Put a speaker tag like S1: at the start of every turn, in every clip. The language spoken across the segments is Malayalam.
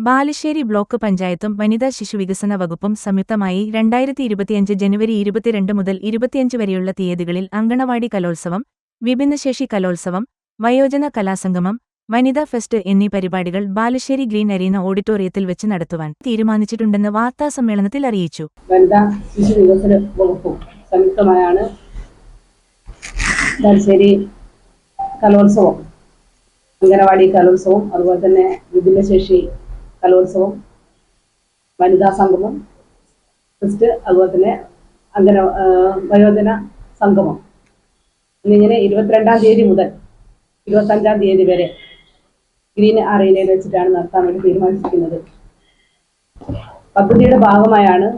S1: ബാലുശ്ശേരി ബ്ലോക്ക് പഞ്ചായത്തും വനിതാ ശിശുവികസന വകുപ്പും സംയുക്തമായി രണ്ടായിരത്തി ഇരുപത്തിയഞ്ച് ജനുവരി ഇരുപത്തിരണ്ട് മുതൽ ഇരുപത്തിയഞ്ച് വരെയുള്ള തീയതികളിൽ അങ്കണവാടി കലോത്സവം വിഭിന്നശേഷി കലോത്സവം വയോജന കലാസംഗമം വനിതാ ഫെസ്റ്റ് എന്നീ പരിപാടികൾ ബാലുശ്ശേരി ഗ്രീൻ അരീന ഓഡിറ്റോറിയത്തിൽ വെച്ച് നടത്തുവാൻ തീരുമാനിച്ചിട്ടുണ്ടെന്ന് വാർത്താസമ്മേളനത്തിൽ അറിയിച്ചു.
S2: വനിതാ ശിശു വികസന വകുപ്പും സംയുക്തമായാണ് ബാലുശ്ശേരി കലോത്സവം അംഗനവാടി കലോത്സവം അതുപോലെ തന്നെ വിഭിന്നശേഷി കലോത്സവം വനിതാ സംഗമം ഫസ്റ്റ് അതുപോലെ തന്നെ അംഗന വയോജന സംഗമം. എന്നിങ്ങനെ ഇരുപത്തിരണ്ടാം തീയതി മുതൽ ഇരുപത്തഞ്ചാം തീയതി വരെ ഗ്രീൻ അറീനയിൽ വെച്ചിട്ടാണ് നടത്താൻ വേണ്ടി തീരുമാനിച്ചിരിക്കുന്നത്. പദ്ധതിയുടെ ഭാഗമായാണ്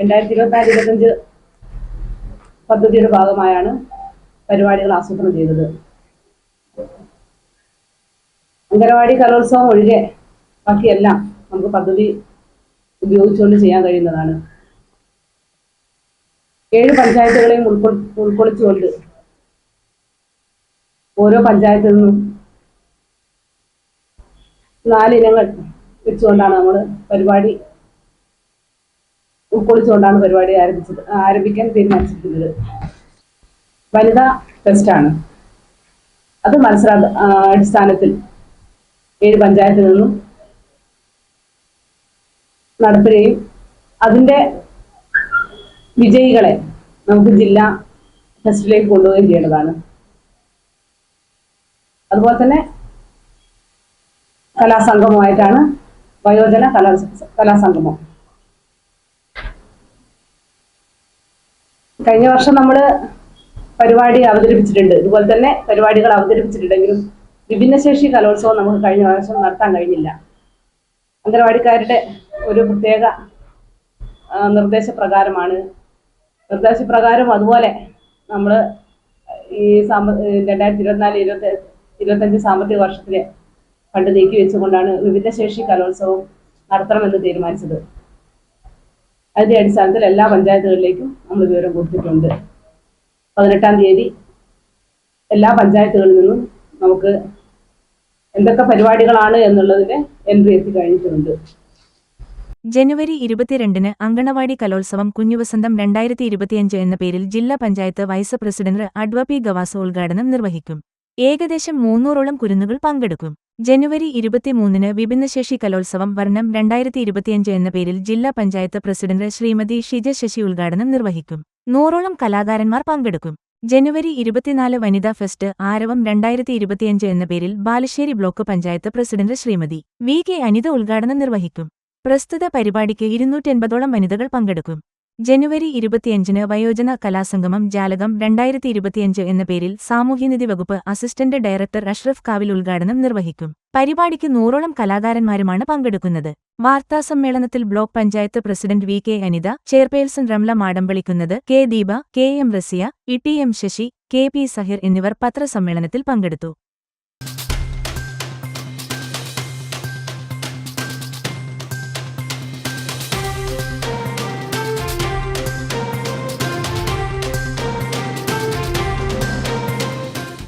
S2: രണ്ടായിരത്തി ഇരുപത്തിനാല് ഇരുപത്തഞ്ച് പദ്ധതിയുടെ ഭാഗമായാണ് പരിപാടികൾ ആസൂത്രണം ചെയ്തത്. അംഗനവാടി കലോത്സവം ഒഴികെ ബാക്കിയെല്ലാം നമുക്ക് പദ്ധതി ഉപയോഗിച്ചുകൊണ്ട് ചെയ്യാൻ കഴിയുന്നതാണ്. ഏഴ് പഞ്ചായത്തുകളെയും ഉൾക്കൊ ഉൾക്കൊള്ളിച്ചുകൊണ്ട് ഓരോ പഞ്ചായത്തിൽ നിന്നും നാലിനങ്ങൾ വെച്ചുകൊണ്ടാണ് നമ്മൾ പരിപാടി ഉൾക്കൊള്ളിച്ചുകൊണ്ടാണ് പരിപാടി ആരംഭിച്ചത് ആരംഭിക്കാൻ തീരുമാനിച്ചിരിക്കുന്നത്. വനിതാ ഫെസ്റ്റാണ് അത് മത്സരാ അടിസ്ഥാനത്തിൽ ഏഴ് പഞ്ചായത്തിൽ നിന്നും നടത്തുകയും അതിന്റെ വിജയികളെ നമുക്ക് ജില്ലാ ഫെസ്റ്റിലേക്ക് കൊണ്ടുപോവുകയും ചെയ്യേണ്ടതാണ്. അതുപോലെ തന്നെ കലാസംഗമമായിട്ടാണ് വയോജന കലാ കലാസംഗമം. കഴിഞ്ഞ വർഷം നമ്മൾ പരിപാടി അവതരിപ്പിച്ചിട്ടുണ്ട്. ഇതുപോലെ തന്നെ പരിപാടികൾ അവതരിപ്പിച്ചിട്ടുണ്ടെങ്കിലും വിഭിന്നശേഷി കലോത്സവം നമുക്ക് കഴിഞ്ഞ വർഷം നടത്താൻ കഴിഞ്ഞില്ല. അംഗനവാടിക്കാരുടെ ഒരു പ്രത്യേക നിർദ്ദേശപ്രകാരമാണ്. നിർദ്ദേശപ്രകാരം അതുപോലെ നമ്മൾ ഈ സാമ്പ രണ്ടായിരത്തി ഇരുപത്തിനാല് ഇരുപത്തി ഇരുപത്തഞ്ച് സാമ്പത്തിക വർഷത്തിലെ ഫണ്ട് നീക്കി വെച്ചുകൊണ്ടാണ് വിഭിന്നശേഷി കലോത്സവം നടത്തണമെന്ന് തീരുമാനിച്ചത്. അതിന്റെ അടിസ്ഥാനത്തിൽ എല്ലാ പഞ്ചായത്തുകളിലേക്കും നമ്മൾ വിവരം കൊടുത്തിട്ടുണ്ട്. പതിനെട്ടാം തീയതി എല്ലാ പഞ്ചായത്തുകളിൽ നിന്നും നമുക്ക് എന്തൊക്കെ പരിപാടികളാണ് എന്നുള്ളതിന് എൻട്രി എത്തി കഴിഞ്ഞിട്ടുണ്ട്.
S1: ജനുവരി ഇരുപത്തിരണ്ടിന് അങ്കണവാടി കലോത്സവം കുഞ്ഞുവസന്തം രണ്ടായിരത്തി ഇരുപത്തിയഞ്ച് എന്ന പേരിൽ ജില്ലാ panchayat vice president adv P Gavas ഉദ്ഘാടനം നിർവഹിക്കും. ഏകദേശം മൂന്നൂറോളം കുരുന്നുകൾ പങ്കെടുക്കും. ജനുവരി ഇരുപത്തിമൂന്നിന് വിഭിന്നശേഷി കലോത്സവം വർണം രണ്ടായിരത്തി ഇരുപത്തിയഞ്ച് എന്ന പേരിൽ ജില്ലാ പഞ്ചായത്ത് പ്രസിഡന്റ് ശ്രീമതി ഷിജ ശശി ഉദ്ഘാടനം നിർവഹിക്കും. നൂറോളം കലാകാരന്മാർ പങ്കെടുക്കും. ജനുവരി ഇരുപത്തിനാല് വനിതാ ഫെസ്റ്റ് ആരവം രണ്ടായിരത്തി ഇരുപത്തിയഞ്ച് എന്ന പേരിൽ Balussery block panchayat president Shrimati V K Anitha ഉദ്ഘാടനം നിർവഹിക്കും. പ്രസ്തുത പരിപാടിക്ക് ഇരുന്നൂറ്റെൺപതോളം വനിതകൾ പങ്കെടുക്കും. ജനുവരി ഇരുപത്തിയഞ്ചിന് വയോജന കലാസംഗമം ജാലകം രണ്ടായിരത്തി ഇരുപത്തിയഞ്ച് എന്ന പേരിൽ സാമൂഹ്യനിധി വകുപ്പ് അസിസ്റ്റന്റ് ഡയറക്ടർ അഷ്റഫ് കാവിൽ ഉദ്ഘാടനം നിർവഹിക്കും. പരിപാടിക്ക് നൂറോളം കലാകാരന്മാരുമാണ് പങ്കെടുക്കുന്നത്. വാർത്താസമ്മേളനത്തിൽ block panchayat president V K Anitha chairperson Ramla മാടമ്പളിക്കുന്നത് K Deepa K M Rasiya E T M Sasi K P Sahir എന്നിവർ പത്രസമ്മേളനത്തിൽ പങ്കെടുത്തു.